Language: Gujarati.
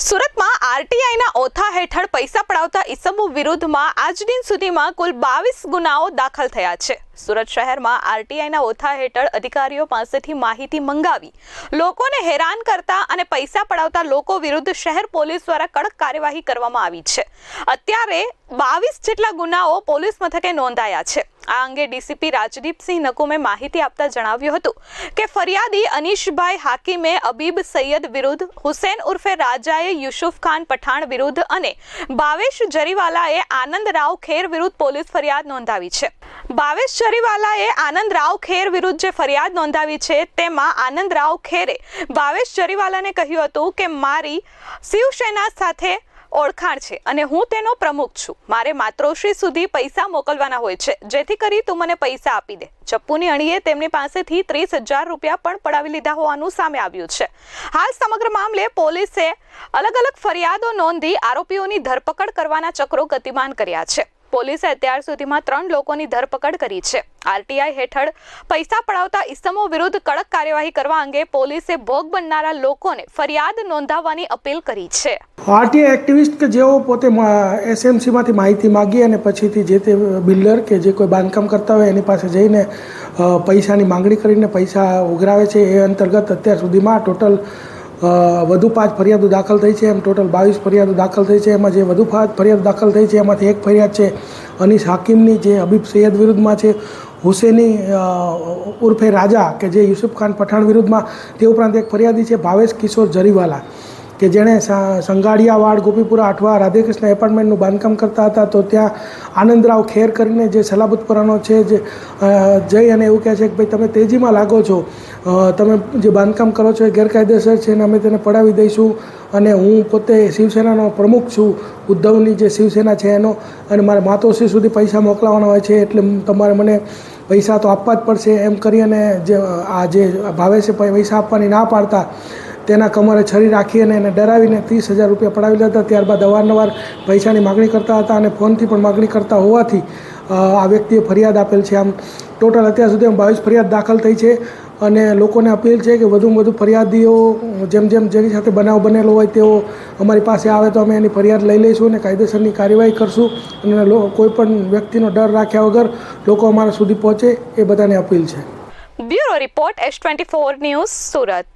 સુરતમાં આરટીઆઈના ઓથા હેઠળ પૈસા પડાવતા ઈસમો વિરુદ્ધમાં આજ દિન સુધીમાં કુલ બાવીસ ગુનાઓ દાખલ થયા છે. સુરત શહેરમાં આરટીઆઈના ઓથા હેઠળ અધિકારીઓ પાસેથી માહિતી મંગાવી, લોકોને હેરાન કરતા અને પૈસા પડાવતા લોકો વિરુદ્ધ શહેર પોલીસ દ્વારા કડક કાર્યવાહી કરવામાં આવી છે. અત્યારે બાવીસ જેટલા ગુનાઓ પોલીસ મથકે નોંધાયા છે. આ અંગે ડીસીપી રાજદીપસિંહ નકુમે માહિતી આપતા જણાવ્યું હતું કે ફરિયાદી અનીશભાઈ હાકીમે અબીબ સૈયદ વિરુદ્ધ, હુસેન ઉર્ફે રાજાએ યુસુફ ખાન પઠાણ વિરુદ્ધ અને ભાવેશ જરીવાલાએ આનંદ રાવ ખેર વિરુદ્ધ પોલીસ ફરિયાદ નોંધાવી છે. ભાવેશ જરીવાલાએ આનંદ રાવ ખેર વિરુદ્ધ જે ફરિયાદ નોંધાવી છે તેમાં આનંદ રાવ ખેરે ભાવેશ જરીવાલાને કહ્યું હતું કે મારી શિવસેના સાથે ઓળખાણ છે અને હું તેનો પ્રમુખ છું. મારે માતૃશ્રી સુધી પૈસા મોકલવાના હોય છે. જેથી કરી તું મને પૈસા આપી દે. ચપ્પુની અણીએ તેમની પાસેથી ત્રીસ હજાર રૂપિયા પણ પડાવી લીધા હોવાનું સામે આવ્યું છે. હાલ સમગ્ર મામલે પોલીસે અલગ અલગ ફરિયાદો નોંધી આરોપીઓની ધરપકડ કરવાના ચક્રો ગતિમાન કર્યા છે. પોલીસે અત્યાર સુધીમાં ત્રણ લોકોની ધરપકડ કરી છે. આરટીઆઈ હેઠળ પૈસા પડાવતા ઇસમો વિરુદ્ધ કડક કાર્યવાહી કરવા અંગે પોલીસે ભોગ બનનારા લોકોને ફરિયાદ નોંધાવવાની અપીલ કરી છે. આરટીઆઈ એક્ટિવિસ્ટ કે જેઓ પોતે એસએમસીમાંથી માહિતી માગી અને પછીથી જે તે બિલ્ડર કે જે કોઈ બાંધકામ કરતા હોય એની પાસે જઈને પૈસાની માંગણી કરીને પૈસા ઉઘરાવે છે એ અંતર્ગત અત્યાર સુધીમાં ટોટલ વધુ પાંચ ફરિયાદો દાખલ થઈ છે. એમ ટોટલ બાવીસ ફરિયાદો દાખલ થઈ છે. એમાં જે વધુ પાંચ ફરિયાદો દાખલ થઈ છે, એમાંથી એક ફરિયાદ છે અનીસ હાકીમની, જે હબીબ સૈયદ વિરુદ્ધમાં છે, હુસેની ઉર્ફે રાજા, કે જે યુસુફ ખાન પઠાણ વિરુદ્ધમાં, તે ઉપરાંત એક ફરિયાદી છે, ભાવેશ કિશોર જરીવાલા. કે જેણે સંગાડિયાવાડ ગોપીપુરા અઠવા રાધેકૃષ્ણ એપાર્ટમેન્ટનું બાંધકામ કરતા હતા, તો ત્યાં આનંદરાવ ખેર કરીને જે સલાબતપુરાનો છે, જે જઈ અને એવું કહે છે કે, ભાઈ, તમે તેજીમાં લાગો છો. તમે જે બાંધકામ કરો છો એ ગેરકાયદેસર છે અને અમે તેને પડાવી દઈશું. અને હું પોતે શિવસેનાનો પ્રમુખ છું. ઉદ્ધવની જે શિવસેના છે એનો, અને મારે માતોશ્રી સુધી પૈસા મોકલાવાના હોય છે, એટલે તમારે મને પૈસા તો આપવા જ પડશે. એમ કરી અને જે, આ જે ભાવે છે પૈસા આપવાની ના પાડતા તેના કમરે છરી રાખી અને એને ડરાવીને ત્રીસ હજાર રૂપિયા પડાવી લેતા. ત્યારબાદ અવારનવાર પૈસાની માગણી કરતા હતા અને ફોનથી પણ માગણી કરતા હોવાથી આ વ્યક્તિએ ફરિયાદ આપેલ છે. આમ, ટોટલ અત્યાર સુધી બાવીસ ફરિયાદ દાખલ થઈ છે અને લોકોને અપીલ છે કે વધુમાં વધુ ફરિયાદીઓ, જેમ જેમ જેની સાથે બનાવ બનેલો હોય તેઓ અમારી પાસે આવે તો અમે એની ફરિયાદ લઈ લઈશું અને કાયદેસરની કાર્યવાહી કરશું. અને કોઈ પણ વ્યક્તિનો ડર રાખ્યા વગર લોકો અમારા સુધી પહોંચે એ બધાને અપીલ છે. Bureau report S twenty four news Surat.